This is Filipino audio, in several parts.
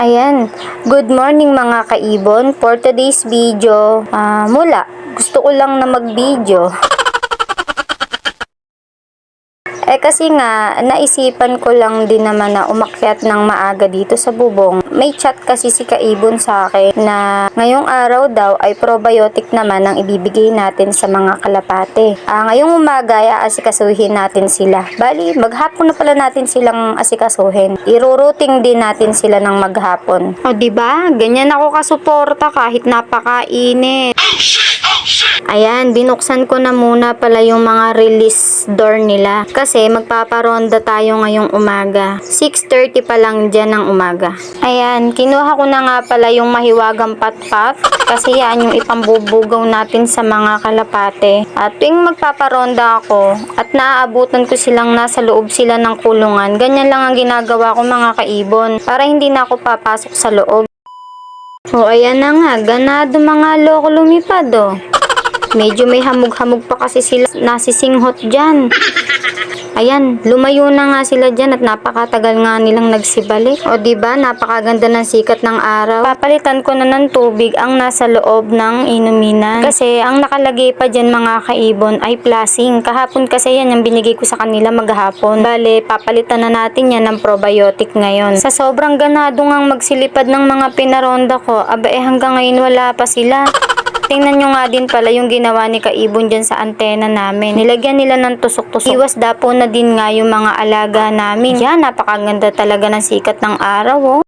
Ayan, good morning mga kaibon. For today's video, ah, mula, gusto ko lang na mag-video. Eh kasi nga, naisipan ko lang din naman na umakyat ng maaga dito sa bubong. May chat kasi si Kaibon sa akin na ngayong araw daw ay probiotic naman ang ibibigay natin sa mga kalapate. Ah, ngayong umaga ay aasikasuhin natin sila. Bali, maghapon na pala natin silang asikasuhin. Iruruting din natin sila ng maghapon. O di ba? Ganyan ako kasuporta kahit napakainit. Ayan, binuksan ko na muna pala yung mga release door nila. Kasi magpaparonda tayo ngayong umaga. 6.30 pa lang dyan ng umaga. Ayan, kinuha ko na nga pala yung mahiwagang patpat. Kasi yan yung ipambubugaw natin sa mga kalapate. At tuwing magpaparonda ako at naaabutan ko silang nasa loob sila ng kulungan, ganyan lang ang ginagawa ko mga kaibon. Para hindi na ako papasok sa loob. O ayan na nga, ganado mga loko lumipad oh. Medyo may hamog-hamog pa kasi sila nasisinghot dyan. Ayan, lumayo na nga sila dyan at napakatagal nga nilang nagsibalik. O ba napakaganda ng sikat ng araw. Papalitan ko na ng tubig ang nasa loob ng inuminan. Kasi ang nakalagay pa dyan mga kaibon ay plasing. Kahapon kasi yan yung binigay ko sa kanila maghapon. Bale, papalitan na natin yan ng probiotic ngayon. Sa sobrang ganado ngang magsilipad ng mga pinaronda ko, aba eh hanggang ngayon wala pa sila. Tingnan nyo nga din pala yung ginawa ni Kaibon dyan sa antena namin. Nilagyan nila ng tusok-tusok. Iwas dapo na din nga yung mga alaga namin. Yan, napakaganda talaga ng sikat ng araw, oh.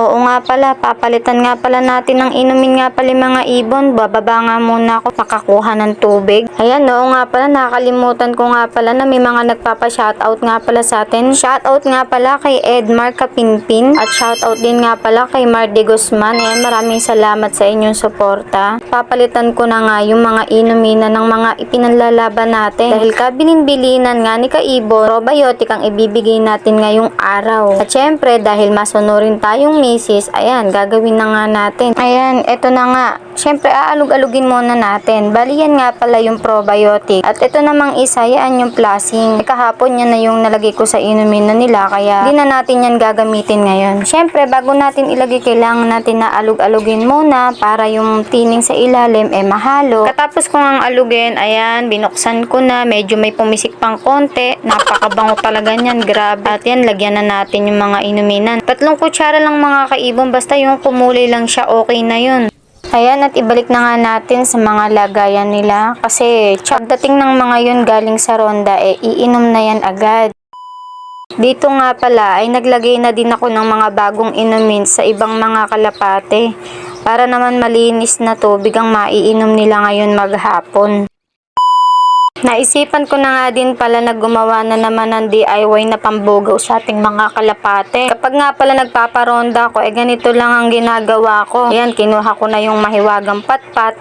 Oo nga pala, papalitan nga pala natin ng inumin nga pala mga ibon. Bababa nga muna ako makakuha ng tubig. Ayan, oo nga pala, nakakalimutan ko nga pala na may mga nagpapa-shoutout nga pala sa atin. Shoutout nga pala kay Edmar Kapinpin at shoutout din nga pala kay Marde Guzman. Ayan, maraming salamat sa inyong suporta. Papalitan ko na nga yung mga inumina ng mga ipinanlalaban natin. Dahil kabilin-bilinan nga ni Kaibon, probiotic ang ibibigay natin ngayong araw. At syempre, dahil masunurin tayong misis, ayan, gagawin na nga natin. Ayan, eto na nga. Syempre, aalog-alugin muna natin. Bali, yan nga pala yung probiotic. At ito namang isa, yan yung plasing. Kahapon yan na yung nalagay ko sa inumin na nila, kaya di na natin yan gagamitin ngayon. Syempre, bago natin ilagay, kailangan natin na alug-alugin muna para yung tining sa ilalim eh mahalo. Katapos ko ang alugin, ayan, binuksan ko na. Medyo may pumisik pang konti. Napakabango talaga niyan, grabe. At yan, lagyan na natin yung mga inuminan. Tatlong kutsara lang mga kaibon, basta yung kumulay lang siya, okay na yun. Ayan, at ibalik na nga natin sa mga lagayan nila. Kasi, pagdating ng mga yun galing sa ronda, eh, iinom na yan agad. Dito nga pala ay naglagay na din ako ng mga bagong inumin sa ibang mga kalapate para naman malinis na tubig ang maiinom nila ngayon maghapon. Naisipan ko na nga din pala na gumawa na naman ng DIY na pambugaw sa ating mga kalapate. Kapag nga pala nagpaparonda ko, eh ganito lang ang ginagawa ko. Ayan, kinuha ko na yung mahiwagang patpat.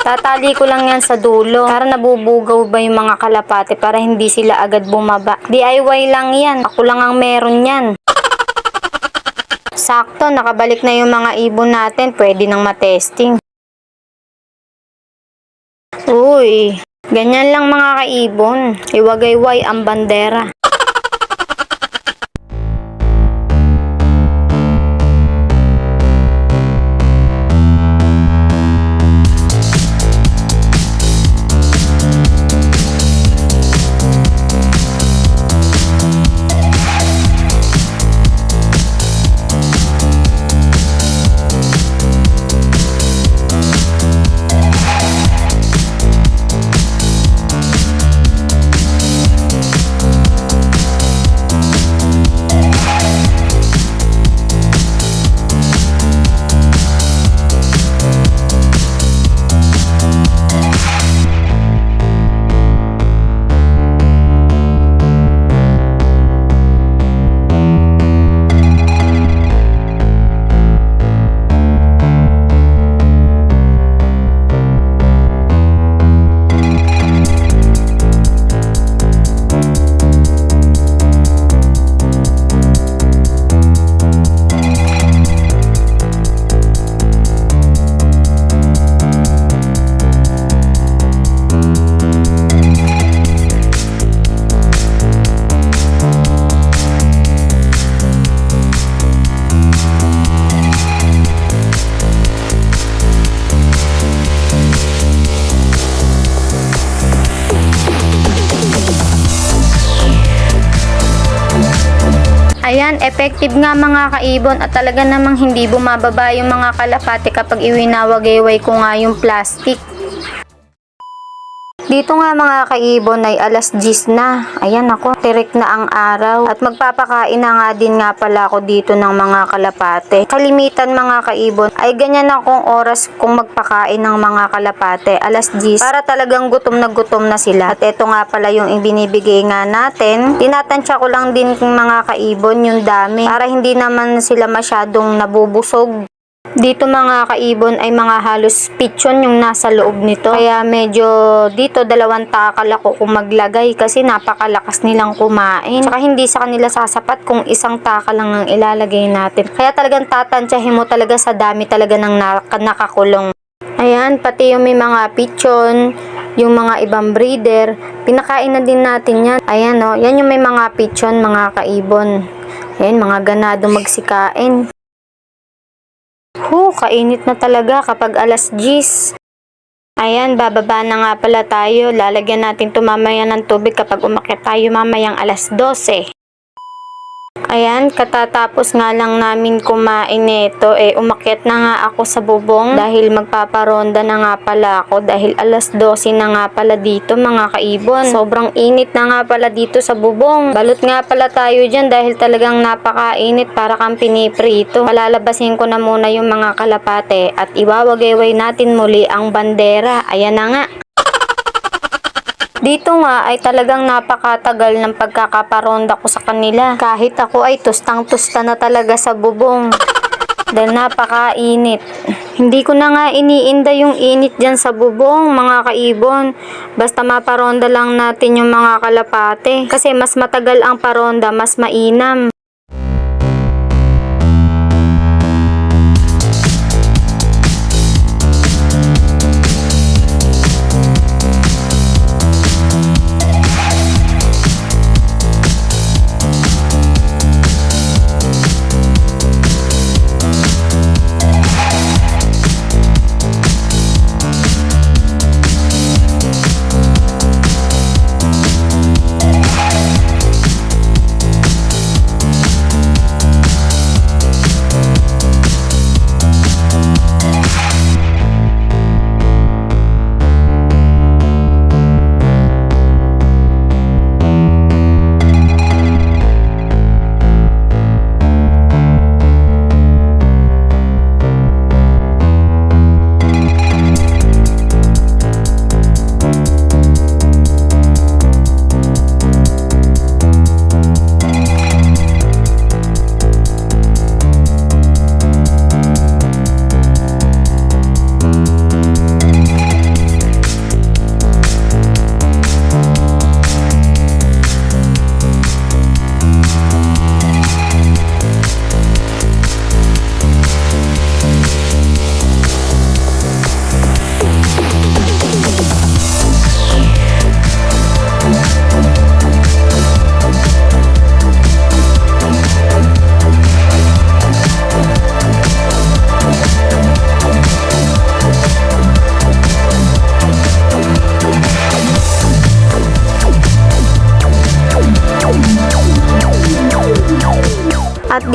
Tatali ko lang yan sa dulo para nabubugaw ba yung mga kalapate para hindi sila agad bumaba. DIY lang yan. Ako lang ang meron yan. Sakto, nakabalik na yung mga ibon natin. Pwede nang matesting. Uy, ganyan lang mga kaibon. Iwagayway ang bandera. Effective nga mga kaibon at talaga namang hindi bumababa yung mga kalapate kapag iwinawagayway ko nga yung plastic. Dito nga mga kaibon ay alas 10 na. Ayan ako, tirik na ang araw. At magpapakain na nga din nga pala ako dito ng mga kalapate. Kalimitan mga kaibon ay ganyan akong oras kung magpakain ng mga kalapate. Alas 10 para talagang gutom na gutom na sila. At eto nga pala yung ibinibigay nga natin. Tinatansya ko lang din mga kaibon yung dami para hindi naman sila masyadong nabubusog. Dito mga kaibon ay mga halos pichon yung nasa loob nito. Kaya medyo dito dalawang takal ako kung maglagay kasi napakalakas nilang kumain. Tsaka hindi sa kanila sasapat kung isang takal lang ang ilalagay natin. Kaya talagang tatansyahin mo talaga sa dami talaga ng nak- nakakulong. Ayan, pati yung may mga pichon, yung mga ibang breeder, pinakain na din natin yan. Ayan o, yan yung may mga pichon, mga kaibon. Ayan, mga ganado magsikain. Hu, kainit na talaga kapag alas 10. Ayan, bababa na nga pala tayo. Lalagyan natin to mamaya ng tubig kapag umakyat tayo mamayang alas 12. Ayan, katatapos nga lang namin kumain nito, eh umakyat na nga ako sa bubong dahil magpaparonda na nga pala ako dahil alas 12 na nga pala dito mga kaibon. Sobrang init na nga pala dito sa bubong. Balot nga pala tayo dyan dahil talagang napakainit para kang piniprito. Palalabasin ko na muna yung mga kalapate at iwawagayway natin muli ang bandera. Ayan na nga. Dito nga ay talagang napakatagal ng pagkakaparonda ko sa kanila. Kahit ako ay tustang-tusta na talaga sa bubong. Dahil napakainit. Hindi ko na nga iniinda yung init dyan sa bubong, mga kaibon. Basta maparonda lang natin yung mga kalapate. Kasi mas matagal ang paronda, mas mainam.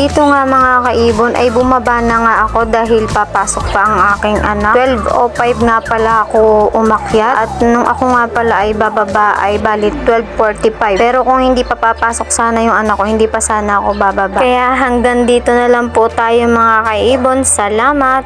Dito nga mga kaibon ay bumaba na nga ako dahil papasok pa ang aking anak. 12.05 nga pala ako umakyat at nung ako nga pala ay bababa ay balit 12.45. Pero kung hindi pa papasok sana yung anak ko, hindi pa sana ako bababa. Kaya hanggang dito na lang po tayo mga kaibon. Salamat!